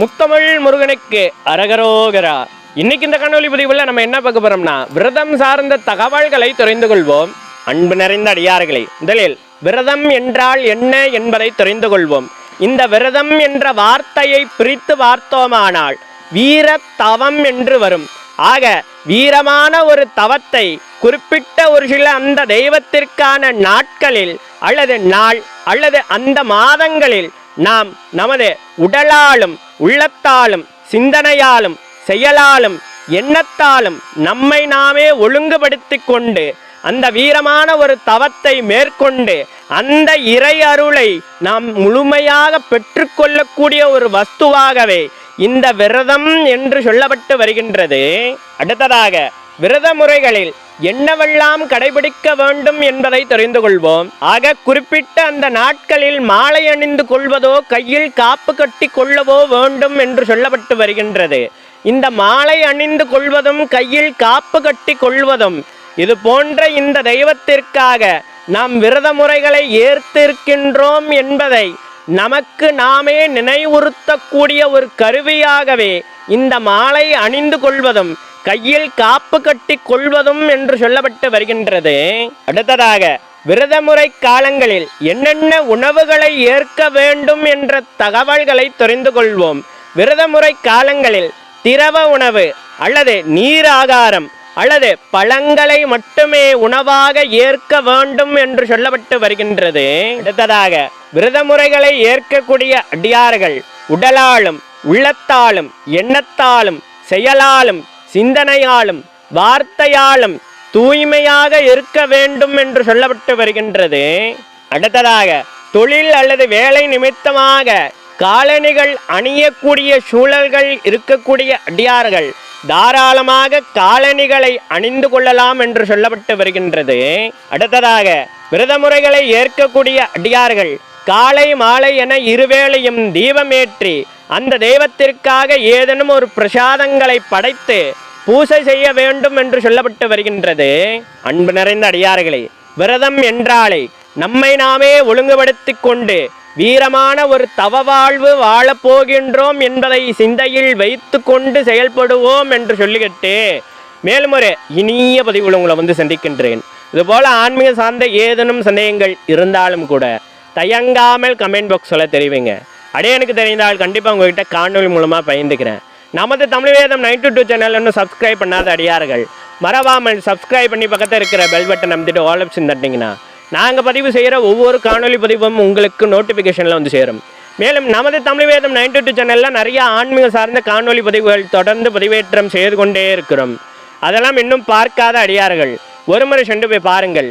முத்தமிழ் முருகனுக்கு அரகரோகரா. இன்னைக்கு இந்த கண்ணொலி பதிவுல நம்ம என்ன பார்க்க போறோம்னா விரதம் சார்ந்த தகவல்களை தெரிந்து கொள்வோம். அன்பு நிறைந்த அடியார்களே முதலில் விரதம் என்றால் என்ன என்பதை தெரிந்து கொள்வோம். இந்த விரதம் என்ற வார்த்தையை பிரித்து பார்த்தோமானால் வீர தவம் என்று வரும். ஆக வீரமான ஒரு தவத்தை குறிப்பிட்ட ஒரு சில அந்த தெய்வத்திற்கான நாட்களில் அல்லது நாள் அல்லது அந்த மாதங்களில் நாம் நமது உடலாலும் உள்ளத்தாலும் சிந்தனையாலும் செயலாலும் எண்ணத்தாலும் நம்மை நாமே ஒழுங்குபடுத்தி கொண்டு அந்த வீரமான ஒரு தவத்தை மேற்கொண்டு அந்த இறை அருளை நாம் முழுமையாக பெற்றுக்கொள்ளக்கூடிய ஒரு வஸ்துவாகவே இந்த விரதம் என்று சொல்லப்பட்டு வருகின்றது. அடுத்ததாக விரத முறைகளில் என்னவெல்லாம் கடைபிடிக்க வேண்டும் என்பதை தெரிந்து கொள்வோம். ஆக குறிப்பிட்ட அந்த நாட்களில் மாலை அணிந்து கொள்வதோ கையில் காப்பு கட்டி கொள்ளவோ வேண்டும் என்று சொல்லப்பட்டு வருகின்றது. இந்த மாலை அணிந்து கொள்வதும் கையில் காப்பு கட்டி கொள்வதும் இது போன்ற இந்த தெய்வத்திற்காக நாம் விரத முறைகளை ஏற்றிருக்கின்றோம் என்பதை நமக்கு நாமே நினைவுறுத்தக்கூடிய ஒரு கருவியாகவே இந்த மாலை அணிந்து கொள்வதும் கையில் காப்பு கட்டி கொள்வதும் என்று சொல்லப்பட்டு வருகின்றது. அடுத்ததாக விரதமுறை காலங்களில் என்னென்ன உணவுகளை ஏற்க வேண்டும் என்ற தகவல்களை தெரிந்து கொள்வோம். விரதமுறை காலங்களில் திரவ உணவு அல்லது நீர் ஆகாரம் அல்லது பழங்களை மட்டுமே உணவாக ஏற்க வேண்டும் என்று சொல்லப்பட்டு வருகின்றது. அடுத்ததாக விரதமுறைகளை ஏற்கக்கூடிய அடியார்கள் உடலாலும் உள்ளத்தாலும் எண்ணத்தாலும் செயலாலும் சிந்தனையாலும் வார்த்தையாலும் தூய்மையாக இருக்க வேண்டும் என்று சொல்லப்பட்டு வருகின்றது. அடுத்ததாக தொழில் அல்லது வேலை நிமித்தமாக காலணிகள் அணியக்கூடிய சூழல்கள் இருக்கக்கூடிய அடியார்கள் தாராளமாக காலணிகளை அணிந்து கொள்ளலாம் என்று சொல்லப்பட்டு வருகின்றது. அடுத்ததாக விரதமுறைகளை ஏற்கக்கூடிய அடியார்கள் காலை மாலை என இருவேளையும் தீபமேற்றி அந்த தெய்வத்திற்காக ஏதேனும் ஒரு பிரசாதங்களை படைத்து பூசை செய்ய வேண்டும் என்று சொல்லப்பட்டு வருகின்றது. அன்பு நிறைந்த அடியார்களே விரதம் என்றாலே நம்மை நாமே ஒழுங்குபடுத்தி கொண்டு வீரமான ஒரு தவ வாழ்வு வாழப்போகின்றோம் என்பதை சிந்தையில் வைத்து கொண்டு செயல்படுவோம் என்று சொல்லிக்கிட்டு மேலும் ஒரு இனிய பதிவுகள் உங்களை வந்து சந்திக்கின்றேன். இதுபோல ஆன்மீக சார்ந்த ஏதேனும் சந்தேகங்கள் இருந்தாலும் கூட தயங்காமல் கமெண்ட் பாக்ஸில் தெரிவிங்க. அடே எனக்கு தெரிந்தால் கண்டிப்பாக உங்ககிட்ட காணொலி மூலமாக பயந்துக்கிறேன். நமது Tamil Vedam nine two channel இன்னும் சப்ஸ்கிரைப் பண்ணாத அடியார்கள். மறவாமல் சப்ஸ்கிரைப் பண்ணி பக்கத்தில் இருக்கிற பெல் பட்டன் நம்பிட்டு ஆல் ஆப்ஷன் தட்டிங்கன்னா நாங்கள் பதிவு செய்கிற ஒவ்வொரு காணொலி பதிவும் உங்களுக்கு நோட்டிஃபிகேஷனில் வந்து சேரும். மேலும் நமது தமிழ் வேதம் நைன் டூ சேனலில் நிறைய ஆன்மீக சார்ந்த காணொலி பதிவுகள் தொடர்ந்து பதிவேற்றம் செய்து கொண்டே இருக்கிறோம். அதெல்லாம் இன்னும் பார்க்காத அடியார்கள். ஒரு முறை சென்று போய் பாருங்கள்.